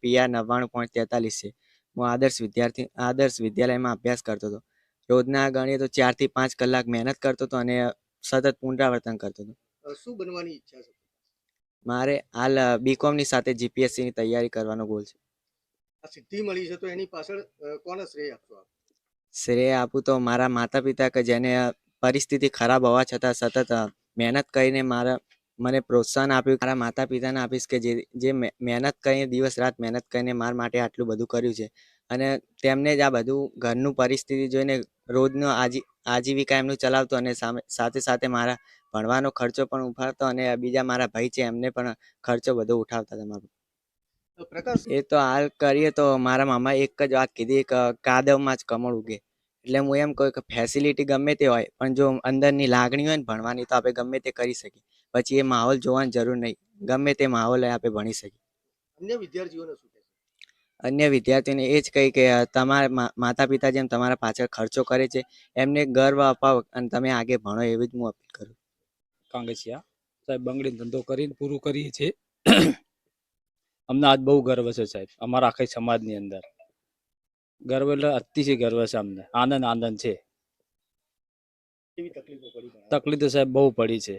PR નવ્વાણું point તેતાલીસ છે. હું આદર્શ વિદ્યાર્થી આદર્શ વિદ્યાલયમાં અભ્યાસ કરતો હતો. રોજના ગણીએ તો ચારથી પાંચ કલાક મહેનત કરતો હતો અને સતત પુનરાવર્તન કરતો હતો. શું બનવાની ઈચ્છા છે? મારે હાલ બીકોમની સાથે જીપીએસસીની તૈયારી કરવાનો ગોલ છે. આ સિદ્ધિ મળી છે તો એની પાછળ કોને શ્રેય આપશો શ્રેય આપું તો મારા માતા પિતા કે જેને પરિસ્થિતિ ખરાબ હોવા છતાં સતત મહેનત કરીને મારા મને પ્રોત્સાહન આપ્યું મારા માતા પિતાને આપીશ કે જે જે મહેનત કરીને દિવસ રાત મહેનત કરીને મારા માટે આટલું બધું કર્યું છે. અને તેમને જ આ બધું ઘરનું પરિસ્થિતિ જોઈને રોજનો આજી આજીવિકા એમનું ચલાવતો અને સાથે સાથે મારા ભણવાનો ખર્ચો પણ ઉઠાવતો અને બીજા મારા ભાઈ છે એમને પણ ખર્ચો બધો ઉઠાવતા હતા મારો. પ્રકાશ એ તો હાલ કરીએ તો મારા મામા એક જ વાત કીધી કે કાદવમાં જ કમળ ઉગે. એટલે હું એમ કહું કે ફેસિલિટી ગમે તે હોય પણ જો અંદરની લાગણી હોય ને ભણવાની તો આપણે ગમે તે કરી શકીએ. પછી એ માહોલ જોવાની જરૂર નહીં. ગમે તે માહોલ આપણે ભણી શકીએ અન્ય વિદ્યાર્થીઓને શું અન્ય વિદ્યાર્થીઓને એ જ કહી કે તમારા માતા પિતા જેમ તમારા પાછળ ખર્ચો કરે છે એમને ગર્વ અપાવો અને તમે આગે ભણો. એવી જ હું અપીલ કરું કાંગસિયા સાહેબ બંગડી ધંધો કરીને પૂરું કરીએ છીએ. અમને આજ બહુ ગર્વ છે સાહેબ અમારા આખા સમાજની અંદર. ગર્વ એટલે અતિશય ગર્વ છે અમને. આનંદ આનંદ છે. તકલીફો તકલીફ તો સાહેબ બહુ પડી છે.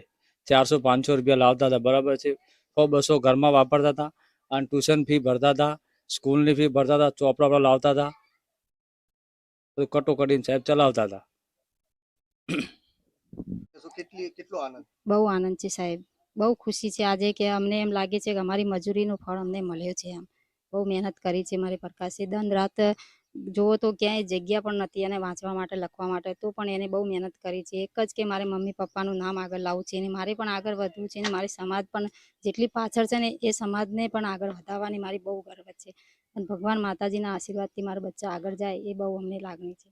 ચારસો પાંચસો રૂપિયા લાવતા હતા. બરાબર છે. સો બસો ઘરમાં વાપરતા હતા અને ટ્યુશન ફી ભરતા હતા સ્કૂલની ફી ભરતા હતા ચોપડા લાવતા હતા. તો કટોકટીને સાહેબ ચલાવતા હતા. તો કેટલી કેટલો આનંદ? બહુ આનંદ છે સાહેબ. બહુ ખુશી છે આજે કે અમને એમ લાગે છે કે અમારી મજૂરીનું ફળ અમને મળ્યું છે એમ. બહુ મહેનત કરી છે મારી પ્રકાશે દન રાત જુઓ તો ક્યાંય જગ્યા પણ નથી અને વાંચવા માટે, લખવા માટે, તો પણ એને બહુ મહેનત કરી છે. એક જ કે મારે મમ્મી પપ્પાનું નામ આગળ લાવવું છે અને મારે પણ આગળ વધવું છે અને મારી સમાજ પણ જેટલી પાછળ છે ને એ સમાજને પણ આગળ વધારવાની મારી બહુ ગર્વ છે. અને ભગવાન માતાજીના આશીર્વાદથી મારા બચ્ચા આગળ જાય એ બહુ અમને લાગણી છે.